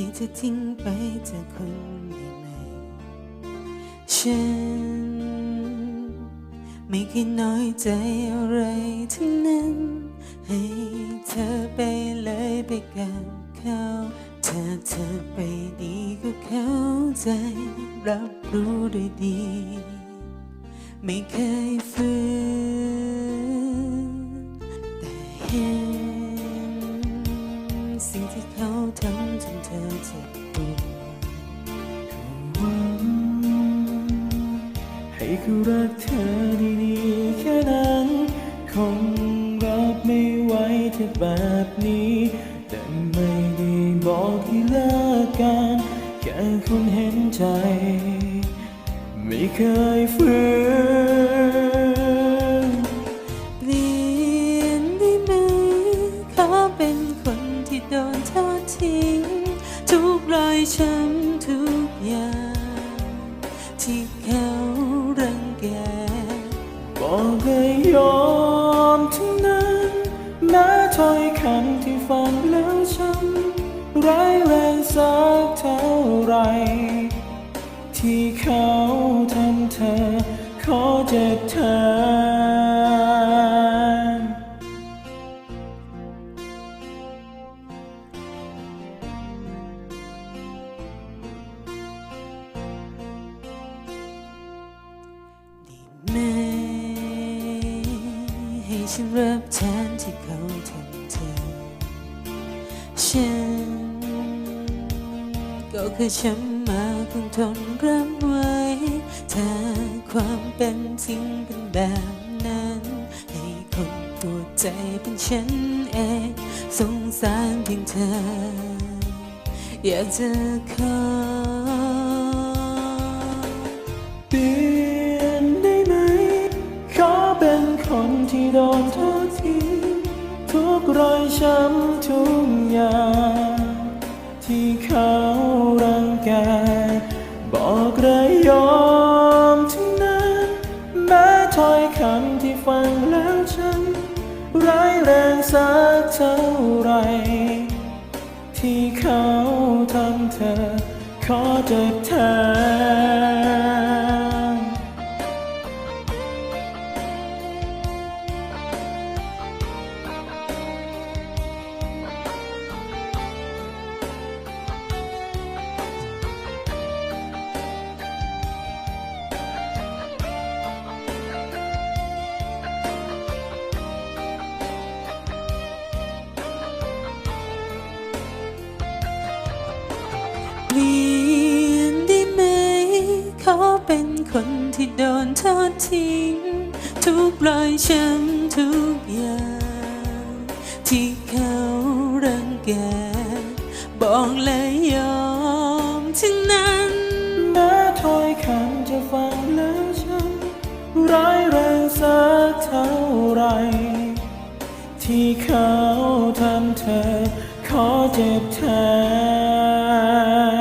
อมให้เธอทิ้งไปจากคนใหม่ๆฉันไม่เคยน้อยใจอะไรทั้งนั้น ให้เธอไปเลยไปกับเขาถ้าเธอไปดีก็เข้าใจ รับรู้ด้วยดี ไม่เคยฝืน ที่เขาทำจนเธอเจ็บปวดหวังให้เขารักเธอดีๆแค่นั้น คงรับไม่ไหวเธอแบบนี้ แต่ไม่ได้บอกให้เลิกกันแค่คนเห็นใจ ไม่เคยฝืน ทุกรอยช้ำทุกอย่างที่เขารังแกบอกเลยยอมทั้งนั้นแม้ถ้อยคำที่ฟังแล้วช้ำร้ายแรงสักเท่าไร ที่เขาทำเธอขอเจ็บแทน ให้ฉันรับแทนที่เขาทำเธอ ฉันก็คือฉันมาคงทนรับไว้ถ้าความเป็นจริงเป็นแบบนั้น ให้คนปวดใจเป็นฉันเองสงสารเพียงเธอ อยากจะขอ โดนทอดทิ้งทุกรอยช้ำทุกอย่างที่เขารังแกบอกเลยยอมทั้งนั้นแม้ถ้อยคำที่ฟังแล้วฉันร้ายแรงสักเท่าไหรที่เขาทำเธอขอเจ็บแทน ขอเป็นคนที่โดนทอดทิ้ง ทุกรอยช้ำทุกอย่าง ที่เขารังแกบอกเลยยอมทั้งนั้นแม้ถ้อยคำจะฟังแล้วฉันร้ายแรงสักเท่าไร ที่เขาทำเธอขอเจ็บแทน